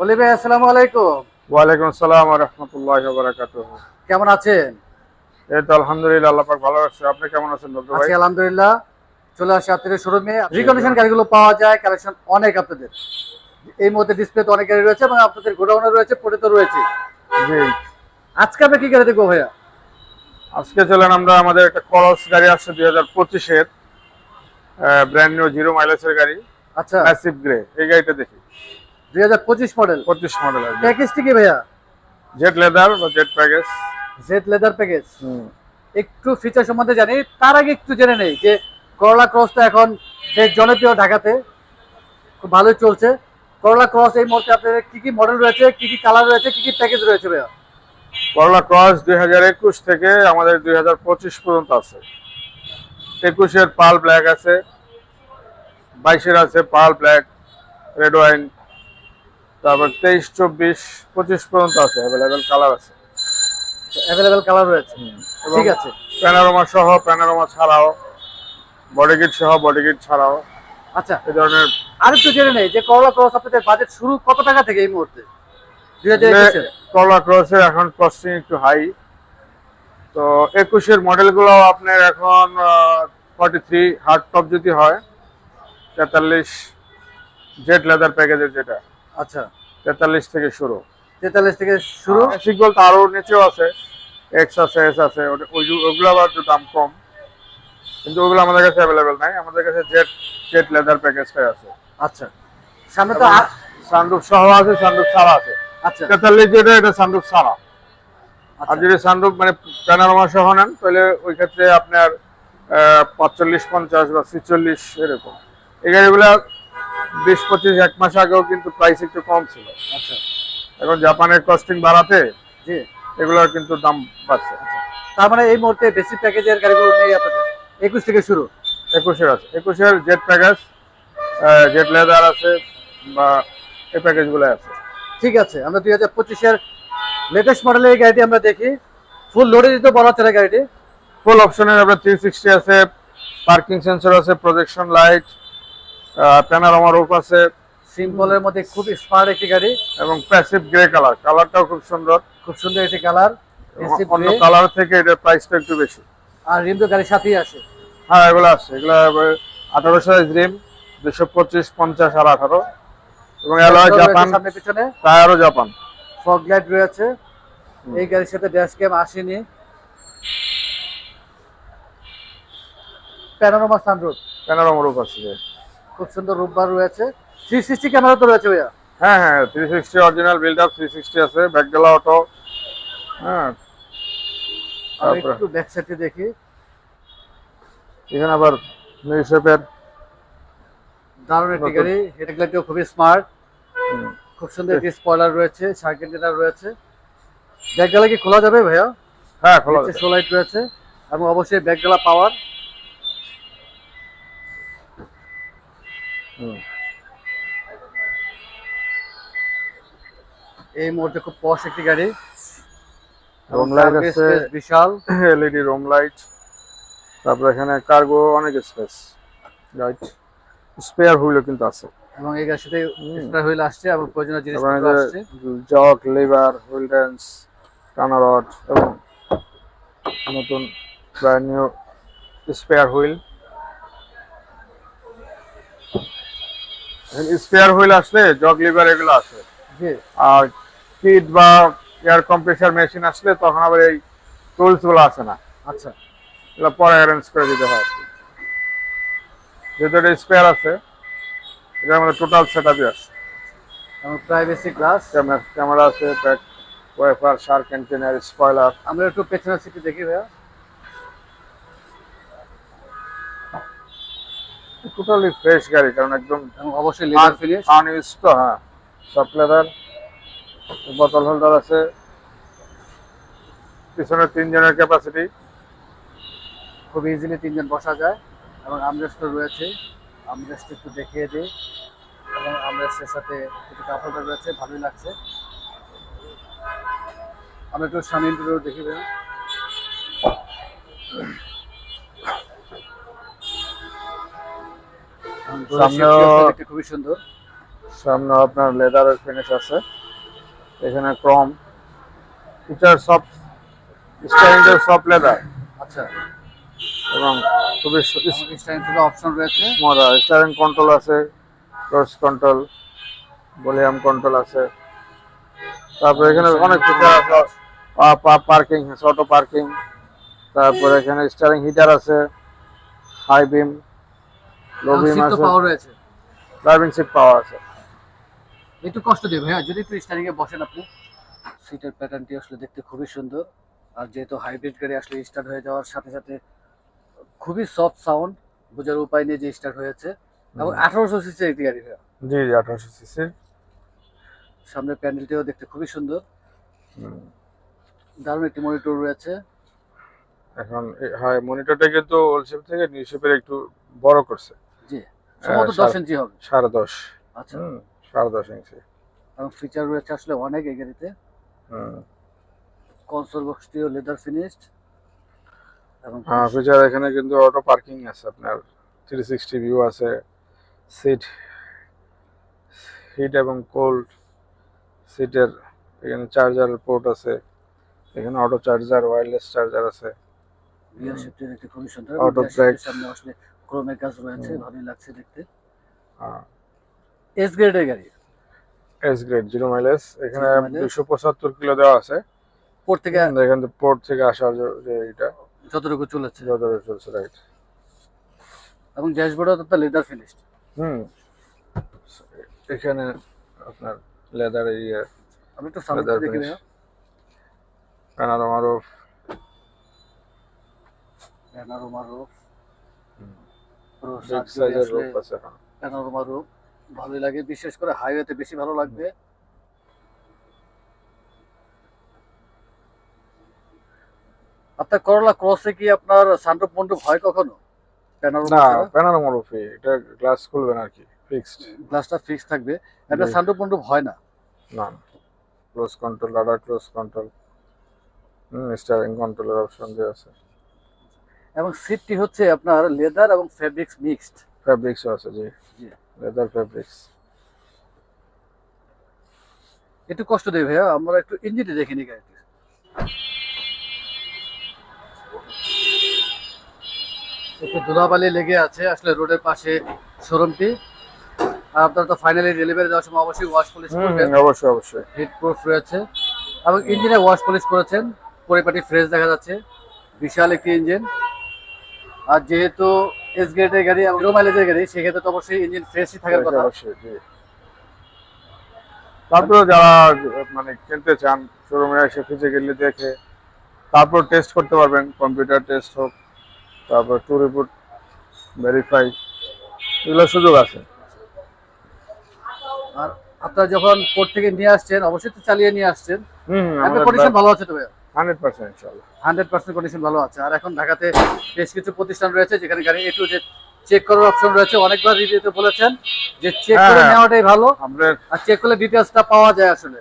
বলি ভাই আসসালামু আলাইকুম। ওয়ালাইকুম আসসালাম রহমতুল্লাহ বারাকাত কেমন আছেন? এই তো আলহামদুলিল্লাহ আল্লাহ পাক ভালো আছে। আপনি কেমন আছেন ডক্টর ভাই? আছি আলহামদুলিল্লাহ চলে আসি আপনাদের শোরুমে। রিকন্ডিশন গাড়িগুলো পাওয়া যায় কালেকশন অনেক আপনাদের। এই মুহূর্তে ডিসপ্লে তো অনেক গাড়ি রয়েছে এবং আপনাদের গোডাউনে রয়েছে পড়ে তো রয়েছে। জি। আজকে আমরা কি গাড়ি দেখব ভাইয়া? আজকে চলেন আমরা আমাদের একটা করস গাড়ি আসছে দুই হাজার পঁচিশের ব্র্যান্ড নিউ জিরো মাইলেজের গাড়ি। আচ্ছা। ম্যাসিভ গ্রে এই গাড়িটা দেখি। দুই হাজার পঁচিশ মডেল। পঁচিশ মডেল আছে প্যাকেজটি কি ভাইয়া? জেট লেদার বা Z package Z leather package একটু ফিচার সম্বন্ধে জানি। তার আগে একটু জেনে নেই যে করলা ক্রসটা এখন বেশ জনপ্রিয় ঢাকাতে খুব ভালোই চলছে। করলা ক্রস এই মুহূর্তে আপনাদের কি কি মডেল রয়েছে কি কি কালার রয়েছে কি কি প্যাকেজ রয়েছে ভাইয়া? করলা ক্রস দুই হাজার একুশ থেকে আমাদের দুই হাজার পঁচিশ পর্যন্ত আছে। একুশের পাল ব্ল্যাক আছে বাইশের আছে পাল ব্ল্যাক রেড ওয়াইন তারপর তেইশ চব্বিশ পঁচিশ পর্যন্ত আছে অ্যাভেলেবেল কালার আছে। অ্যাভেলেবেল কালার রয়েছে। ঠিক আছে। প্যানারোমা সহ প্যানারোমা ছাড়াও বডি কিট সহ বডি কিট ছাড়াও। আচ্ছা। এই ধরনের আর একটু জেনে নেই যে করলা ক্রস আপনাদের বাজেট শুরু কত টাকা থেকে এই মুহূর্তে? করলা ক্রসের এখন কস্টিং একটু হাই তো একুশের মডেলগুলো আপনার এখন ফর্টি থ্রি হার্ড টপ যদি হয় তেতাল্লিশ জেট লেদার প্যাকেজের যেটা। আচ্ছা। তেতাল্লিশ থেকে শুরু। তেতাল্লিশ থেকে শুরু? বেসিক বলতে আরও নিচেও আছে। এক্স আছে এস আছে ওটা- ওই- ওগুলো আবার একটু দাম কম। কিন্তু ওগুলো আমাদের কাছে অ্যাভেলেবেল নাই। আমাদের কাছে জেট জেট লেদার প্যাকেজটাই আছে। আচ্ছা। সামনে তো সানরুফ সহ আছে সানরুফ ছাড়া আছে। আচ্ছা। তেতাল্লিশ যেটা এটা সানরুফ ছাড়া। আর আচ্ছা যদি সানরুফ মানে প্যানারোমা সহ নেন তাহলে ওই ক্ষেত্রে আপনার পাঁচচল্লিশ পঞ্চাশ বা ছিচল্লিশ এরকম। এই গাড়িগুলো বিশ পঁচিশ এক মাস আগেও কিন্তু প্রাইস একটু কম ছিল। আচ্ছা। এখন জাপানের কস্টিং বাড়াতে জি। এগুলোর কিন্তু দাম বাড়ছে। তার মানে এই মুহূর্তে বেশি প্যাকেজের গাড়িগুলো নেই আপনাদের? একুশ থেকে শুরু। একুশের আছে। একুশের জেট প্যাকেজ জেট লেদার আছে বা এই প্যাকেজগুলো আছে। ঠিক আছে আমরা দুই হাজার পঁচিশের লেটেস্ট মডেলের এই গাড়িটি আমরা দেখি। ফুল লোডে দিতে বলা চলে গাড়িটি। ফুল অপশনের আপনার থ্রি সিক্সটি আছে পার্কিং সেন্সর আছে প্রজেকশন লাইট প্যানারোমা রূপ আছে। সিম্পলের মধ্যে খুব স্মার্ট একটি গাড়ি। এবং প্যাসিভ গ্রে কালার কালারটাও খুব সুন্দর। খুব সুন্দর একটি কালার অন্য কালার থেকে এটার প্রাইসটা একটু বেশি। আর রিম তো গাড়ির সাথেই আসে। হ্যাঁ এগুলো আছে। এগুলো আঠারো সাইজ রিম দুশো পঁচিশ পঞ্চাশ আর আঠারো। এবং অ্যালয় জাপান সামনে পিছনে। টায়ারও জাপান ফগ লাইট রয়েছে। এই গাড়ির সাথে ড্যাশ ক্যাম আসেনি। প্যানোরামা সানরুফ প্যানারোমা রূপ আছে। খুব সুন্দর রূপবার রয়েছে। থ্রি সিক্সটি ক্যামেরা তো রয়েছে ভাইয়া? হ্যাঁ হ্যাঁ three sixty original build up three sixty আছে ব্যাকডেলা অটো হ্যাঁ। একটু ব্যাক সাইডে দেখি। এখানে আবার দারুণ একটি। গাড়ি হেডলাইটও খুবই স্মার্ট খুব সুন্দর একটি স্পয়লার রয়েছে রয়েছে। ব্যাগডালা কি খোলা যাবে ভাইয়া? হ্যাঁ খোলা নিচে শো লাইট রয়েছে। এবং অবশ্যই ব্যাগডালা পাওয়ার এই মুহূর্তে খুব পশ একটি গাড়ি। service আছে। বিশাল। এলইডি রুম লাইট তারপর এখানে কার্গো অনেক স্পেস রাইট স্পেয়ার হুইলও কিন্তু আছে। এবং এই গাড়ির সাথে হুম। হুইল আসছে এবং প্রয়োজনীয় জিনিসপত্র আসছে। জক লিভার হুইল ড্যান্স টানারড এবং নতুন brand new spare wheel. Spare wheel আসলে জগ লিভার এগুলো আছে। আর কিট বা এয়ার কম্প্রেসার মেশিন আসলে তখন আবার এই টুলসগুলো আসে না। আচ্ছা। এগুলো পরে অ্যারেঞ্জ করে দিতে হয়। যেহেতু এটা স্পেয়ার আছে এটার মধ্যে টোটাল সেট আপই আছে। প্রাইভেসি গ্লাস ক্যামেরা ক্যামেরা আছে ব্যাক ওয়েফার শার্ক অ্যান্টেনার স্পয়লার আমরা একটু পেছনের সিটি দেখি ভাইয়া। টোটালি ফ্রেশ গাড়ি কারণ একদম অবশ্যই লেদার ফিনিশ আনইউজ তো হ্যাঁ। সফট লেদার বোতল হোল্ডার আছে। পিছনে তিনজনের ক্যাপাসিটি খুব ইজিলি তিনজন বসা যায় এবং আমরেস্ট রয়েছে। আমরেস্ট একটু দেখিয়ে দিই এবং আমরেস্টের সাথে কিছু কাপড় রয়েছে ভালোই লাগছে। আমরা একটু সামনে ইন্টারভিউ দেখি ভাইয়া seat খুবই সুন্দর। সামনে আপনার লেদারের ফিনিশ আছে। এখানে ক্রম ফিচার সব স্টাইলিং সব লেদার আচ্ছা। এবং খুবই স্টাইল থেকে অপশন রয়েছে। মজা স্টারিং কন্ট্রোল আছে ক্রস কন্ট্রোল ভলিউম কন্ট্রোল আছে। তারপরে এখানে অনেক ফিচার আছে। পার্কিং অটো পার্কিং তারপরে এখানে স্টারিং হিটার আছে high beam low beam seat তো পাওয়ার রয়েছে। ড্রাইভিং সিট পাওয়ার আছে। একটু কষ্ট দেবে হ্যাঁ যদি একটু স্টারিং এ বসেন আপনি। সিটের প্যাটার্নটি আসলে দেখতে খুবই সুন্দর। আর যেহেতু হাইব্রিড গাড়ি আসলে স্টার্ট হয়ে যাওয়ার সাথে সাথে খুবই সফট সাউন্ড বোঝার উপায় নেই যে স্টার্ট হয়েছে। এবং আঠারোশো সিসি একটি গাড়ি ভাইয়া। জি জি আঠারোশো সিসি সামনের প্যান্ডেলটিও দেখতে খুবই সুন্দর। দারুণ একটি মনিটর রয়েছে। এখন হ্যাঁ মনিটরটা কিন্তু ওল্ড শেপ থেকে নিউ শেপের একটু বড় করছে। দশ ইঞ্চি হবে। সাড়ে দশ। আচ্ছা। সাড়ে দশ ইঞ্চি এবং ফিচার রয়েছে আসলে অনেক এই গাড়িতে। কনসোল বক্সটিও লেদার ফিনিশড এবং হ্যাঁ ফিচার এখানে কিন্তু অটো পার্কিং আছে আপনার। থ্রি সিক্সটি ভিউ আছে। সিট হিট এবং কোল্ড সিটের এখানে চার্জার পোর্ট আছে। এখানে অটো চার্জার ওয়্যারলেস চার্জার আছে। সামনে আসলে ক্রোমের কাজ রয়েছে ভালোই লাগছে দেখতে। হ্যাঁ। এস গ্রেডের গাড়ি। এস গ্রেড জিরো মাইলেজ এখানে। দুশো পঁচাত্তর কিলো দেওয়া আছে। পর থেকে এখান থেকে পোর্ট থেকে আসা যে- এটা। যতটুকু চলেছে। যতটুকু চলছে রাইট এবং ড্যাশবোর্ডও তো লেদার ফিনিশড হুম। এখানে আপনার লেদার ইয়ে আমি একটু সামনে দেখি প্যানারোমা রুফ প্যানোরামা রুফ হুম। পুরো বিগ সাত সাইজের আসলে রুফ আছে হ্যাঁ প্যানোরামা রুফ ভালোই লাগে বিশেষ করে হাইওয়েতে বেশি ভালো লাগবে। আপনার করলা ক্রসে কি আপনার সানরুফ মন্ডপ হয় কখনো? না? প্যানারোমা এটা গ্লাস খুলবেন আর কি ফিক্সড গ্লাসটা ফিক্স থাকবে। হয় না? না ক্লোজ কন্ট্রোল ক্লোজ কন্ট্রোল হুম স্টারিং কন্ট্রোলের অপশন দেওয়া আছে। এবং সিটটি হচ্ছে আপনার লেদার এবং ফেব্রিক্স মিক্সড। ফ্যাব্রিক্সও আছে জি। Leather fabrics. একটু কষ্ট দেবে ভাইয়া আমরা একটু ইঞ্জিনটি দেখে নিই গাড়িটির। একটু ধুলাবালি লেগে আছে আসলে রোডের পাশে শোরুমটি। আর আপনারা তো ফাইনালি ডেলিভারি দেওয়ার সময় অবশ্যই ওয়াশ পলিশ করবেন। অবশ্যই অবশ্যই। হিট প্রুফ রয়েছে। এবং ইঞ্জিনে ওয়াশ পলিশ করেছেন পরিপাটি ফ্রেশ দেখা যাচ্ছে। বিশাল একটি ইঞ্জিন। আর যেহেতু এস গ্রেডের গাড়ি এবং জিরো মাইলেজের গাড়ি সেক্ষেত্রে তো অবশ্যই ইঞ্জিন ফ্রেশই থাকার কথা। অবশ্যই জি। তারপরে যারা মানে কিনতে চান শোরুমে এসে ফিজিক্যালি দেখে তারপর টেস্ট করতে পারবেন। কম্পিউটার টেস্ট হোক তারপর টু রিপোর্ট ভেরিফাই এগুলো সুযোগ আছে। আর আপনারা যখন কোর্ট থেকে নিয়ে আসছেন অবশ্যই তো চালিয়ে নিয়ে আসছেন। কন্ডিশন ভালো আছে তো ভাইয়া? হান্ড্রেড পার্সেন্ট ইনশাল্লাহ হান্ড্রেড পার্সেন্ট কন্ডিশন ভালো আছে। আর এখন ঢাকাতে বেশ কিছু প্রতিষ্ঠান রয়েছে যেখানে গাড়ি একটু যে চেক করার অপশন রয়েছে। অনেকবার রিভিউতে বলেছেন যে চেক হ্যাঁ, করে। নেওয়াটাই ভালো। আর চেক করলে ডিটেলসটা পাওয়া যায় আসলে।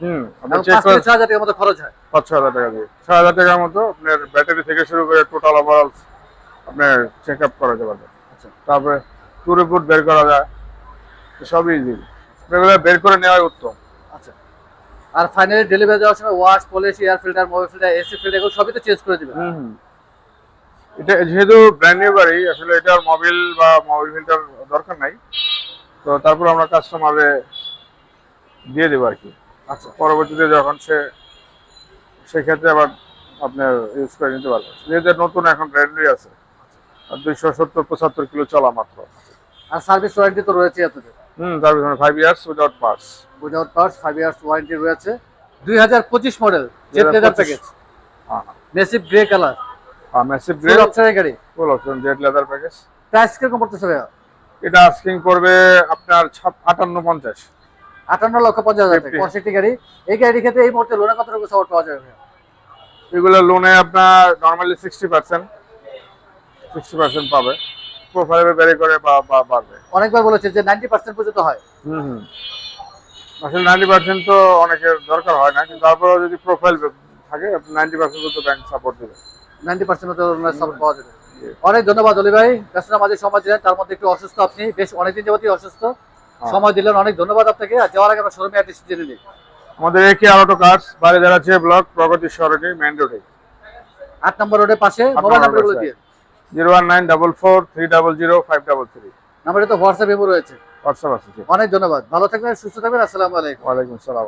হুম এবং আপনি চেক পাঁচ করে থেকে ছ হাজার টাকার মতো খরচ হয়। পাঁচ হাজার টাকা দিয়ে। ছ হাজার টাকার মতো আপনার ব্যাটারি থেকে শুরু করে টোটাল ওভারঅল আপনার চেক আপ করা যাবে। আচ্ছা। তারপরে টু রিপোর্ট বের করা যায়। সবই ইজি বের করে নেওয়াই উত্তম। আর ফাইনালি ডেলিভারি দেওয়ার সময় wash polish air filter mobile filter AC filter এগুলো সবই তো চেঞ্জ করে দিবেন হুম এটা যেহেতু ব্র্যান্ড নিউ গাড়ি আসলে এটার মোবিল বা মোবিল ফিল্টার দরকার নাই। তো তারপর আমরা কাস্টমারে দিয়ে দেবো আর কি আচ্ছা। পরবর্তীতে যখন সে সেক্ষেত্রে আবার আপনার ইউজ করে নিতে পারবে। যেহেতু নতুন এখন ব্র্যান্ড নিউ আছে। আর দুইশো সত্তর পঁচাত্তর কিলো চলা মাত্র। আর সার্ভিস ওয়ারেন্টি তো রয়েছে এতদিন। হুম তারপর five years without parts without parts five years warranty রয়েছে। দুই হাজার পঁচিশ model Z leather package massive grey colour massive অপশনের গাড়ি। Full option Z leather package price কীরকম পড়তেছে ভাইয়া? এটা আস্কিং করবে আপনার আটান্ন পঞ্চাশ। আটান্ন লক্ষ পঞ্চাশ হাজার টাকা। 50 পঁয়ষট্টি গাড়ি। এই গাড়ির ক্ষেত্রে এই মুহূর্তে লোনে কত সাপোর্ট পাওয়া যাবে এগুলো লোনে আপনার normally sixty percent sixty percent পাবে। প্রোফাইলে বেড়ে করে বাড়বে। অনেকবার বলেছে যে নাইনটি পার্সেন্ট পর্যন্ত হয়। হুম হুম। আসলে নাইনটি পার্সেন্ট তো অনেকের দরকার হয় না কিন্তু তারপরেও যদি প্রোফাইল থাকে নাইনটি পার্সেন্ট তো ব্যাংক সাপোর্ট দেবে। নাইনটি পার্সেন্ট সাপোর্ট পাওয়া যাবে। অনেক ধন্যবাদ অলি ভাই। সময় দিলেন তার মধ্যে একটু অসুস্থ আপনি। বেশ অনেকদিন যাবতই অসুস্থ। হ্যাঁ। সময় দিলেন অনেক ধন্যবাদ আপনাকে। আর যাওয়ার আগে আমরা শোরুমে অ্যাড্রেস জেনে নিই। আমাদের একে আলোটো বাড়ি দাঁড়াচ্ছে ব্লক প্রগতি সড়কে মেন রোডে আট নম্বর রোডের পাশে মোবাইল নম্বর নাম্বারগুলো দিয়ে zero one nine double four three double zero five double three. নাম্বারে তো হোয়াটসঅ্যাপ রয়েছে। হোয়াটসঅ্যাপ আছে। অনেক ধন্যবাদ। ভালো থাকবেন সুস্থ থাকবেন। আসসালামু আলাইকুম। ওয়ালাইকুম আসসালাম।